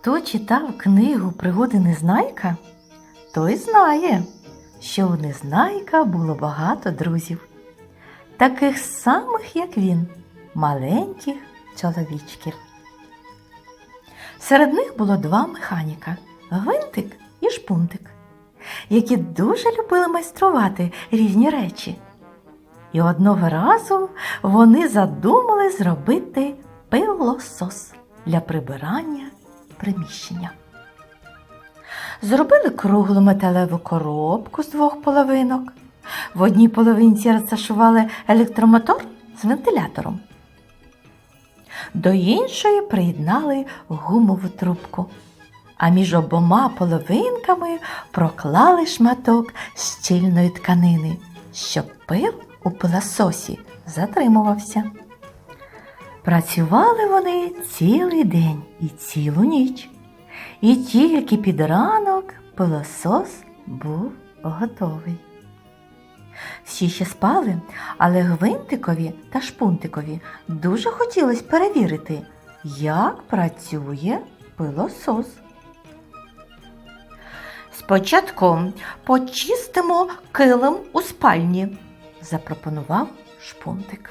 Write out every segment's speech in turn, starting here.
Хто читав книгу Пригоди Незнайка, той знає, що у Незнайка було багато друзів, таких самих, як він, маленьких чоловічків. Серед них було два механіка гвинтик і шпунтик, які дуже любили майструвати різні речі. І одного разу вони задумали зробити пилосос для прибирання приміщення. Зробили круглу металеву коробку з двох половинок. В одній половинці розташували електромотор з вентилятором. До іншої приєднали гумову трубку, а між обома половинками проклали шматок щільної тканини, щоб пил у пилососі затримувався. Працювали вони цілий день і цілу ніч. І тільки під ранок пилосос був готовий. Всі ще спали, але гвинтикові та шпунтикові дуже хотілося перевірити, як працює пилосос. Спочатку почистимо килим у спальні, запропонував шпунтик.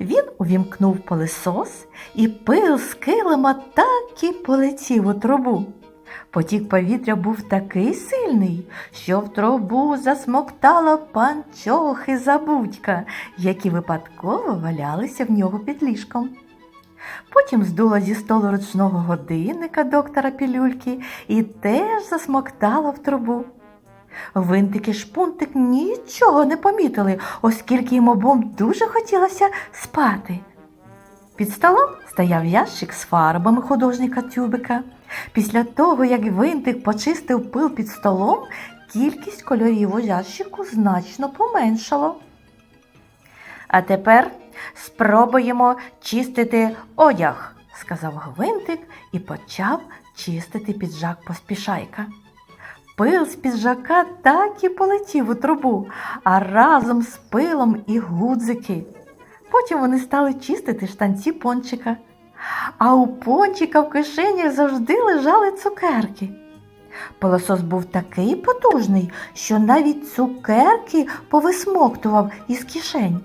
Він увімкнув пилисос, і пил з килима так і полетів у трубу. Потік повітря був такий сильний, що в трубу засмоктало панчохи забудька, які випадково валялися в нього під ліжком. Потім здуло зі столу ручного годинника доктора Пілюльки і теж засмоктало в трубу. Винтик і шпунтик нічого не помітили, оскільки їм обом дуже хотілося спати. Під столом стояв ящик з фарбами художника Тюбика. Після того, як винтик почистив пил під столом, кількість кольорів у ящику значно поменшало. А тепер спробуємо чистити одяг, сказав гвинтик і почав чистити піджак поспішайка. Пил з піджака так і полетів у трубу, а разом з пилом і гудзики. Потім вони стали чистити штанці пончика. А у пончика в кишенях завжди лежали цукерки. Пилосос був такий потужний, що навіть цукерки повисмоктував із кишень.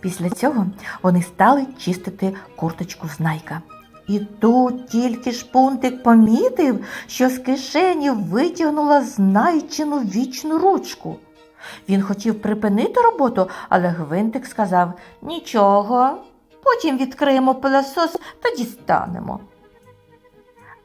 Після цього вони стали чистити курточку знайка. І тут тільки шпунтик помітив, що з кишені витягнула знайчену вічну ручку. Він хотів припинити роботу, але гвинтик сказав Нічого, потім відкриємо пилосос та дістанемо.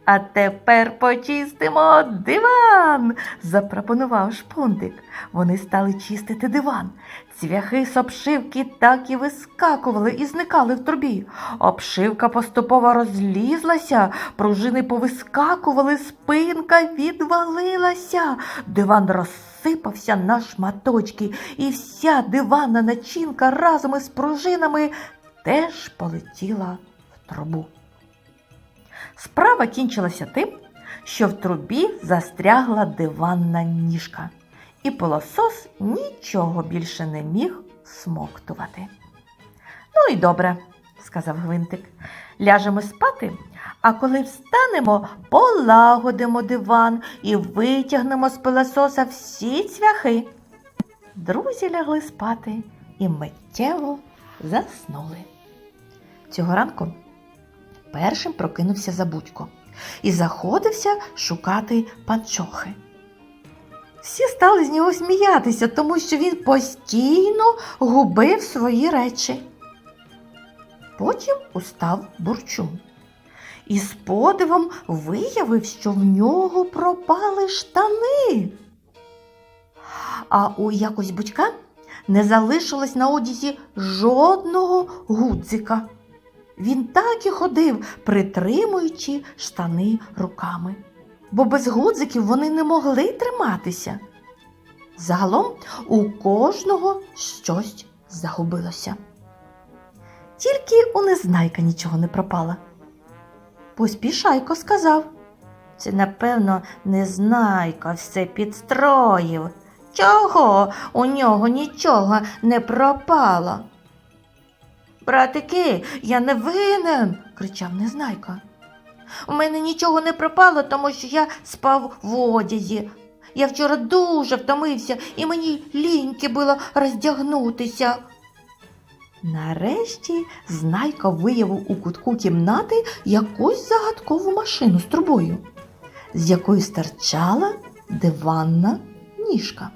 А тепер почистимо диван, запропонував шпунтик. Вони стали чистити диван. Цвяхи з обшивки так і вискакували і зникали в трубі. Обшивка поступово розлізлася, пружини повискакували, спинка відвалилася. Диван розсипався на шматочки, і вся диванна начинка разом із пружинами теж полетіла в трубу. Справа кінчилася тим, що в трубі застрягла диванна ніжка, і пилосос нічого більше не міг смоктувати. Ну і добре, сказав гвинтик. Ляжемо спати, а коли встанемо, полагодимо диван і витягнемо з пилососа всі цвяхи. Друзі лягли спати і миттєво заснули. Цього ранку першим прокинувся забудько і заходився шукати панчохи. Всі стали з нього сміятися, тому що він постійно губив свої речі. Потім устав бурчун і з подивом виявив, що в нього пропали штани. А у якось бучка не залишилось на одязі жодного гудзика. Він так і ходив, притримуючи штани руками, бо без гудзиків вони не могли триматися. Загалом у кожного щось загубилося. Тільки у незнайка нічого не пропало. Поспішайко сказав. Це, напевно, незнайка все підстроїв. Чого у нього нічого не пропало? Братики, я не винен, кричав Незнайка. У мене нічого не пропало, тому що я спав в одязі. Я вчора дуже втомився, і мені ліньки було роздягнутися. Нарешті Знайка виявив у кутку кімнати якусь загадкову машину з трубою, з якої стирчала диванна ніжка.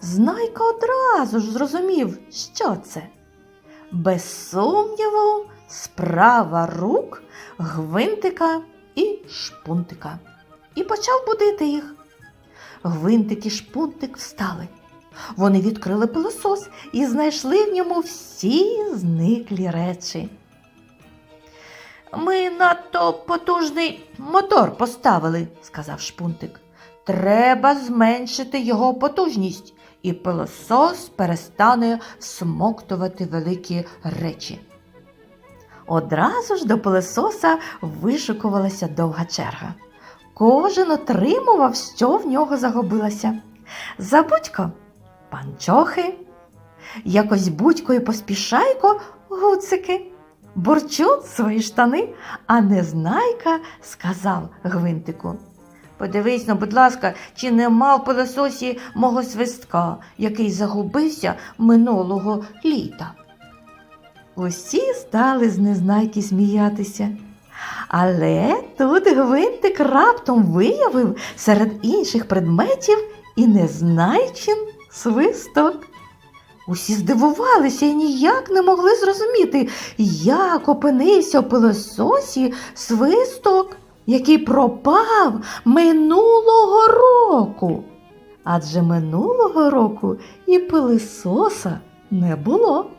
Знайка одразу ж зрозумів, що це. Без сумніву, справа рук гвинтика і шпунтика. І почав будити їх. Гвинтик і шпунтик встали. Вони відкрили пилосос і знайшли в ньому всі зниклі речі. Ми надто потужний мотор поставили, сказав шпунтик. Треба зменшити його потужність, і пилосос перестане смоктувати великі речі. Одразу ж до пилососа вишикувалася довга черга. Кожен отримував, що в нього загубилося. Забудько панчохи, якось будько і поспішайко гуцики, бурчун свої штани, а незнайка сказав гвинтику. Подивись, ну, будь ласка, чи нема в пилососі мого свистка, який загубився минулого літа. Усі стали з незнайки сміятися. Але тут гвинтик раптом виявив серед інших предметів і незнайчин свисток. Усі здивувалися і ніяк не могли зрозуміти, як опинився в пилососі свисток, який пропав минулого року. Адже минулого року і пилисоса не було.